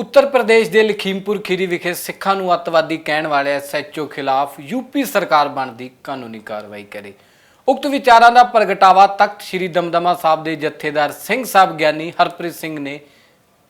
ਉੱਤਰ ਪ੍ਰਦੇਸ਼ ਦੇ ਲਖੀਮਪੁਰ ਖੀਰੀ ਵਿਖੇ ਸਿੱਖਾਂ ਨੂੰ ਅੱਤਵਾਦੀ ਕਹਿਣ ਵਾਲੇ ਐਸਐਚਓ ਖਿਲਾਫ ਯੂਪੀ ਸਰਕਾਰ ਬਣਦੀ ਕਾਨੂੰਨੀ ਕਾਰਵਾਈ ਕਰੇ। ਉਕਤ ਵਿਚਾਰਾਂ ਦਾ ਪ੍ਰਗਟਾਵਾ ਤਖਤ ਸ੍ਰੀ ਦਮਦਮਾ ਸਾਹਿਬ ਦੇ ਜਥੇਦਾਰ ਸਿੰਘ ਸਾਹਿਬ ਗਿਆਨੀ ਹਰਪ੍ਰੀਤ ਸਿੰਘ ਨੇ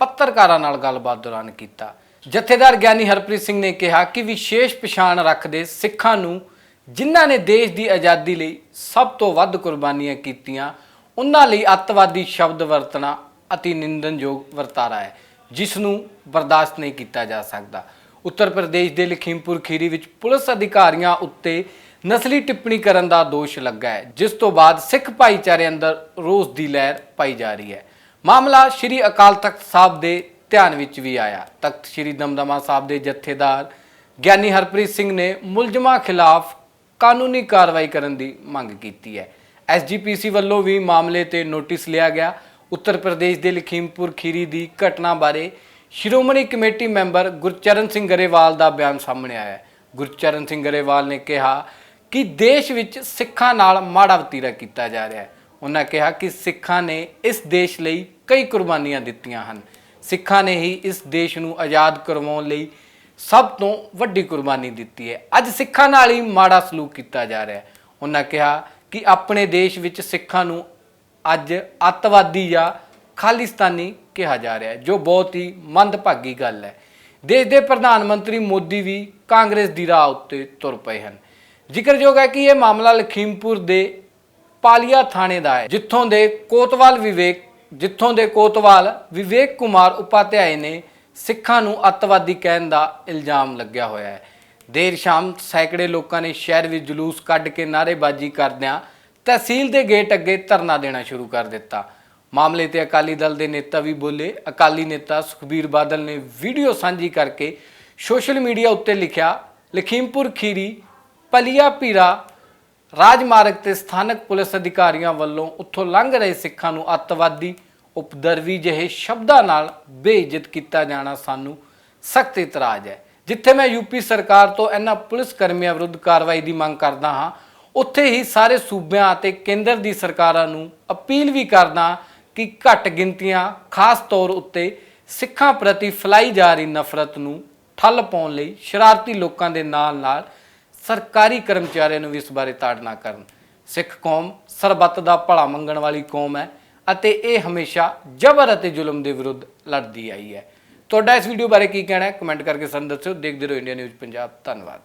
ਪੱਤਰਕਾਰਾਂ ਨਾਲ ਗੱਲਬਾਤ ਦੌਰਾਨ ਕੀਤਾ। ਜਥੇਦਾਰ ਗਿਆਨੀ ਹਰਪ੍ਰੀਤ ਸਿੰਘ ਨੇ ਕਿਹਾ ਕਿ ਵਿਸ਼ੇਸ਼ ਪਛਾਣ ਰੱਖਦੇ ਸਿੱਖਾਂ ਨੂੰ ਜਿਨ੍ਹਾਂ ਨੇ ਦੇਸ਼ ਦੀ ਆਜ਼ਾਦੀ ਲਈ ਸਭ ਤੋਂ ਵੱਧ ਕੁਰਬਾਨੀਆਂ ਕੀਤੀਆਂ, ਉਹਨਾਂ ਲਈ ਅੱਤਵਾਦੀ ਸ਼ਬਦ ਵਰਤਣਾ ਅਤੀ ਨਿੰਦਨਯੋਗ ਵਰਤਾਰਾ ਹੈ। ਜਿਸ ਨੂੰ ਬਰਦਾਸ਼ਤ ਨਹੀਂ ਕੀਤਾ ਜਾ ਸਕਦਾ। ਉੱਤਰ ਪ੍ਰਦੇਸ਼ ਦੇ ਲਖੀਮਪੁਰ ਖੀਰੀ ਵਿੱਚ ਪੁਲਿਸ ਅਧਿਕਾਰੀਆਂ ਉੱਤੇ ਨਸਲੀ ਟਿੱਪਣੀ ਕਰਨ ਦਾ ਦੋਸ਼ ਲੱਗਾ ਹੈ, ਜਿਸ ਤੋਂ ਬਾਅਦ ਸਿੱਖ ਭਾਈਚਾਰੇ ਅੰਦਰ ਰੋਸ ਦੀ ਲਹਿਰ ਪਾਈ ਜਾ ਰਹੀ ਹੈ। ਮਾਮਲਾ ਸ੍ਰੀ ਅਕਾਲ ਤਖਤ ਸਾਹਿਬ ਦੇ ਧਿਆਨ ਵਿੱਚ ਵੀ ਆਇਆ। ਤਖਤ ਸ੍ਰੀ ਦਮਦਮਾ ਸਾਹਿਬ ਦੇ ਜਥੇਦਾਰ ਗਿਆਨੀ ਹਰਪ੍ਰੀਤ ਸਿੰਘ ਨੇ ਮੁਲਜ਼ਮਾਂ ਖਿਲਾਫ ਕਾਨੂੰਨੀ ਕਾਰਵਾਈ ਕਰਨ ਦੀ ਮੰਗ ਕੀਤੀ ਹੈ। ਐਸਜੀਪੀਸੀ ਵੱਲੋਂ ਵੀ ਮਾਮਲੇ ਤੇ ਨੋਟਿਸ ਲਿਆ ਗਿਆ। ਉੱਤਰ ਪ੍ਰਦੇਸ਼ ਦੇ ਲਖੀਮਪੁਰ ਖੀਰੀ ਦੀ ਘਟਨਾ ਬਾਰੇ ਸ਼੍ਰੋਮਣੀ ਕਮੇਟੀ ਮੈਂਬਰ ਗੁਰਚਰਨ ਸਿੰਘ ਗਰੇਵਾਲ ਦਾ ਬਿਆਨ ਸਾਹਮਣੇ ਆਇਆ ਹੈ। ਗੁਰਚਰਨ ਸਿੰਘ ਗਰੇਵਾਲ ਨੇ ਕਿਹਾ ਕਿ ਦੇਸ਼ ਵਿੱਚ ਸਿੱਖਾਂ ਨਾਲ ਮਾੜਾ ਵਤੀਰਾ ਕੀਤਾ ਜਾ ਰਿਹਾ ਹੈ। ਉਹਨਾਂ ਕਿਹਾ ਕਿ ਸਿੱਖਾਂ ਨੇ ਇਸ ਦੇਸ਼ ਲਈ ਕਈ ਕੁਰਬਾਨੀਆਂ ਦਿੱਤੀਆਂ ਹਨ। ਸਿੱਖਾਂ ਨੇ ਹੀ ਇਸ ਦੇਸ਼ ਨੂੰ ਆਜ਼ਾਦ ਕਰਵਾਉਣ ਲਈ ਸਭ ਤੋਂ ਵੱਡੀ ਕੁਰਬਾਨੀ ਦਿੱਤੀ ਹੈ। ਅੱਜ ਸਿੱਖਾਂ ਨਾਲ ਹੀ ਮਾੜਾ ਸਲੂਕ ਕੀਤਾ ਜਾ ਰਿਹਾ ਹੈ। ਉਹਨਾਂ ਕਿਹਾ ਕਿ ਆਪਣੇ ਦੇਸ਼ ਵਿੱਚ ਸਿੱਖਾਂ ਨੂੰ ਅੱਜ ਅੱਤਵਾਦੀ ਜਾਂ ਖਾਲਿਸਤਾਨੀ ਕਿਹਾ ਜਾ ਰਿਹਾ ਹੈ, ਜੋ ਬਹੁਤ ਹੀ ਮੰਦਭਾਗੀ ਗੱਲ ਹੈ। ਦੇਸ਼ ਦੇ ਪ੍ਰਧਾਨ ਮੰਤਰੀ ਮੋਦੀ ਵੀ ਕਾਂਗਰਸ ਦੀ ਰਾਹ ਉੱਤੇ ਤੁਰ ਪਏ ਹਨ। ਜ਼ਿਕਰਯੋਗ ਹੈ ਕਿ ਇਹ ਮਾਮਲਾ ਲਖੀਮਪੁਰ ਦੇ ਪਾਲੀਆ ਥਾਣੇ ਦਾ ਹੈ, ਜਿੱਥੋਂ ਦੇ ਕੋਤਵਾਲ ਵਿਵੇਕ, ਜਿੱਥੋਂ ਦੇ ਕੋਤਵਾਲ ਵਿਵੇਕ ਕੁਮਾਰ ਉਪਾਧਿਆਏ ਨੇ ਸਿੱਖਾਂ ਨੂੰ ਅੱਤਵਾਦੀ ਕਹਿਣ ਦਾ ਇਲਜ਼ਾਮ ਲੱਗਿਆ ਹੋਇਆ ਹੈ। ਦੇਰ ਸ਼ਾਮ ਸੈਂਕੜੇ ਲੋਕਾਂ ਨੇ ਸ਼ਹਿਰ ਵਿੱਚ ਜਲੂਸ ਕੱਢ ਕੇ ਨਾਅਰੇਬਾਜ਼ੀ ਕਰਦਿਆਂ ਤਹਿਸੀਲ ਦੇ ਗੇਟ ਅੱਗੇ ਧਰਨਾ ਦੇਣਾ ਸ਼ੁਰੂ ਕਰ ਦਿੱਤਾ। ਮਾਮਲੇ ਤੇ ਅਕਾਲੀ ਦਲ ਦੇ ਨੇਤਾ ਵੀ ਬੋਲੇ। ਅਕਾਲੀ ਨੇਤਾ ਸੁਖਬੀਰ ਬਾਦਲ ਨੇ ਵੀਡੀਓ ਸਾਂਝੀ ਕਰਕੇ ਸੋਸ਼ਲ ਮੀਡੀਆ ਉੱਤੇ ਲਿਖਿਆ, ਲਖੀਮਪੁਰ ਖੀਰੀ, ਪਲੀਆ ਪੀਰਾ ਰਾਜਮਾਰਗ ਤੇ ਸਥਾਨਕ ਪੁਲਿਸ ਅਧਿਕਾਰੀਆਂ ਵੱਲੋਂ ਉੱਥੋਂ ਲੰਘ ਰਹੇ ਸਿੱਖਾਂ ਨੂੰ ਅੱਤਵਾਦੀ ਉਪਦਰਵੀ ਜਿਹੇ ਸ਼ਬਦਾਂ ਨਾਲ ਬੇਇੱਜ਼ਤ ਕੀਤਾ ਜਾਣਾ ਸਾਨੂੰ ਸਖਤ ਇਤਰਾਜ਼ ਹੈ। ਜਿੱਥੇ ਮੈਂ ਯੂਪੀ ਸਰਕਾਰ ਤੋਂ ਇਹਨਾਂ ਪੁਲਿਸ ਕਰਮੀਆਂ ਵਿਰੁੱਧ ਕਾਰਵਾਈ ਦੀ ਮੰਗ ਕਰਦਾ ਹਾਂ ਉੱਥੇ ਹੀ ਸਾਰੇ ਸੂਬਿਆਂ ਅਤੇ ਕੇਂਦਰ ਦੀ ਸਰਕਾਰਾਂ ਨੂੰ ਅਪੀਲ ਵੀ ਕਰਦਾ ਕਿ ਘੱਟ ਗਿਣਤੀਆਂ, ਖਾਸ ਤੌਰ ਉੱਤੇ ਸਿੱਖਾਂ ਪ੍ਰਤੀ ਫੈਲਾਈ ਜਾ ਰਹੀ ਨਫ਼ਰਤ ਨੂੰ ਠੱਲ ਪਾਉਣ ਲਈ ਸ਼ਰਾਰਤੀ ਲੋਕਾਂ ਦੇ ਨਾਲ-ਨਾਲ ਸਰਕਾਰੀ ਕਰਮਚਾਰੀਆਂ ਨੂੰ ਵੀ ਇਸ ਬਾਰੇ ਤਾੜਨਾ ਕਰਨ। ਸਿੱਖ ਕੌਮ ਸਰਬੱਤ ਦਾ ਭਲਾ ਮੰਗਣ ਵਾਲੀ ਕੌਮ ਹੈ ਅਤੇ ਇਹ ਹਮੇਸ਼ਾ ਜ਼ਬਰ ਅਤੇ ਜ਼ੁਲਮ ਦੇ ਵਿਰੁੱਧ ਲੜਦੀ ਆਈ ਹੈ। ਤੁਹਾਡਾ ਇਸ ਵੀਡੀਓ ਬਾਰੇ ਕੀ ਕਹਿਣਾ ਹੈ? ਕਮੈਂਟ ਕਰਕੇ ਸਾਨੂੰ ਦੱਸਿਓ। ਦੇਖਦੇ ਰਹੋ ਇੰਡੀਆ ਨਿਊਜ਼ ਪੰਜਾਬ। ਧੰਨਵਾਦ।